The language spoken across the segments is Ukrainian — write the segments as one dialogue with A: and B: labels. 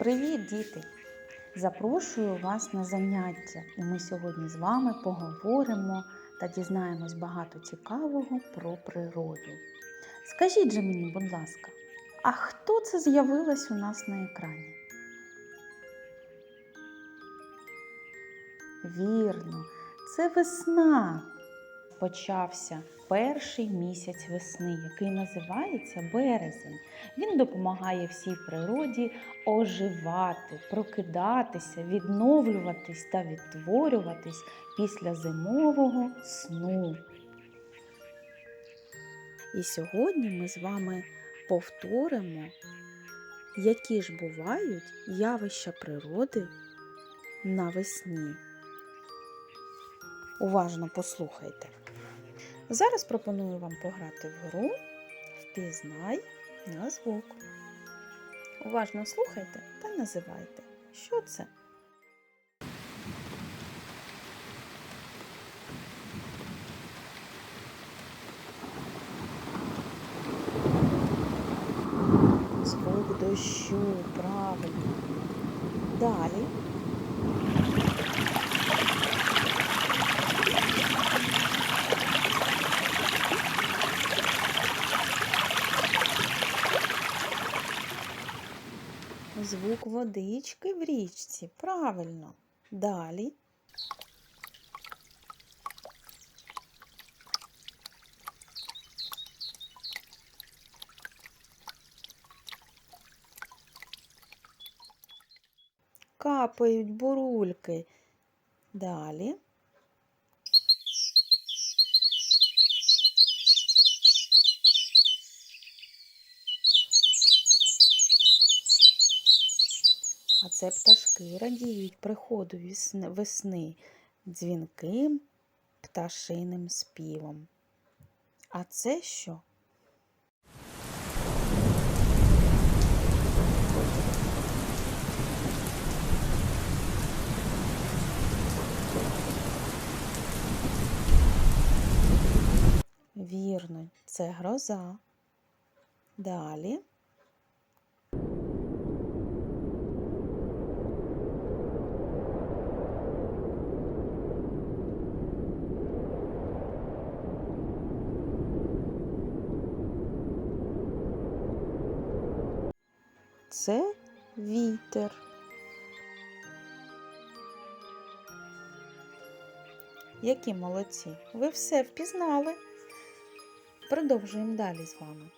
A: Привіт, діти! Запрошую вас на заняття, і ми сьогодні з вами поговоримо та дізнаємось багато цікавого про природу. Скажіть же мені, будь ласка, а хто це з'явилось у нас на екрані? Вірно, це весна. Почався перший місяць весни, який називається березень. Він допомагає всій природі оживати, прокидатися, відновлюватись та відтворюватись після зимового сну. І сьогодні ми з вами повторимо, які ж бувають явища природи навесні. Уважно послухайте. Зараз пропоную вам пограти в гру Впізнай на звук. Уважно слухайте та називайте. Що це? Звук дощу, правильно. Далі. Звук водички в річці. Правильно. Далі. Капають бурульки. Далі. А це пташки радіють приходу весни дзвінким пташиним співом. А це що? Вірно, це гроза. Далі. Це вітер. Які молодці! Ви все впізнали. Продовжуємо далі з вами.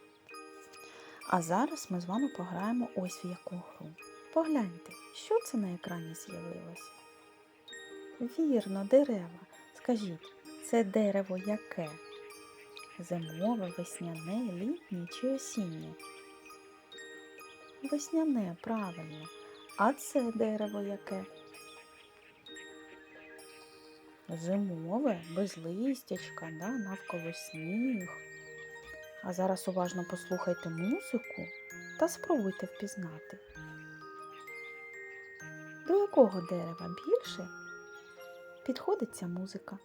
A: А зараз ми з вами пограємо ось в яку гру. Погляньте, що це на екрані з'явилось? Вірно, дерева. Скажіть, це дерево яке? Зимове, весняне, літнє чи осіннє? Весняне, правильно. А це дерево яке? Зимове, без листячка, да, навколо сніг. А зараз уважно послухайте музику та спробуйте впізнати. До якого дерева більше підходить ця музика?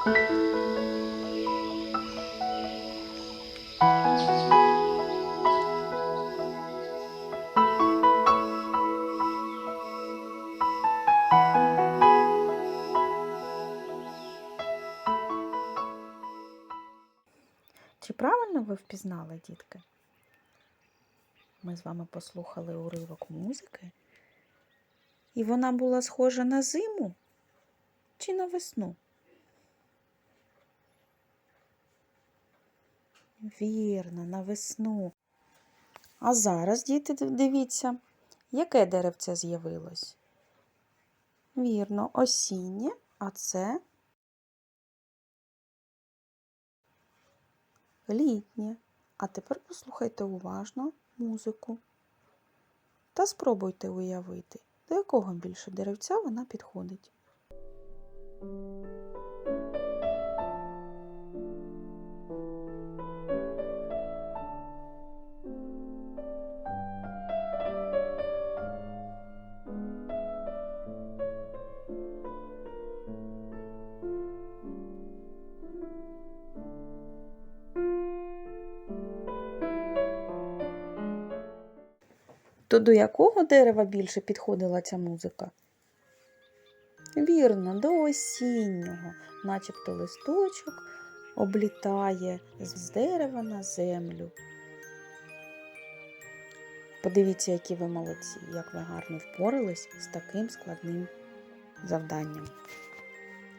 A: Чи правильно ви впізнали, дітки? Ми з вами послухали уривок музики, і вона була схожа на зиму чи на весну? Вірно, на весну. А зараз, діти, дивіться, яке деревце з'явилось? Вірно, осіннє, а це літнє. А тепер послухайте уважно музику та спробуйте уявити, до якого більше деревця вона підходить. То до якого дерева більше підходила ця музика? Вірно, до осіннього, начебто листочок облітає з дерева на землю. Подивіться, які ви молодці, як ви гарно впорались з таким складним завданням.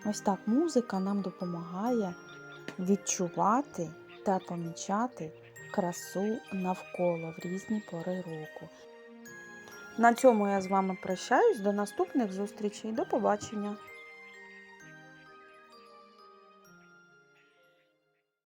A: Ось так музика нам допомагає відчувати та помічати красу навколо в різні пори року. На цьому я з вами прощаюсь. До наступних зустрічей. До побачення!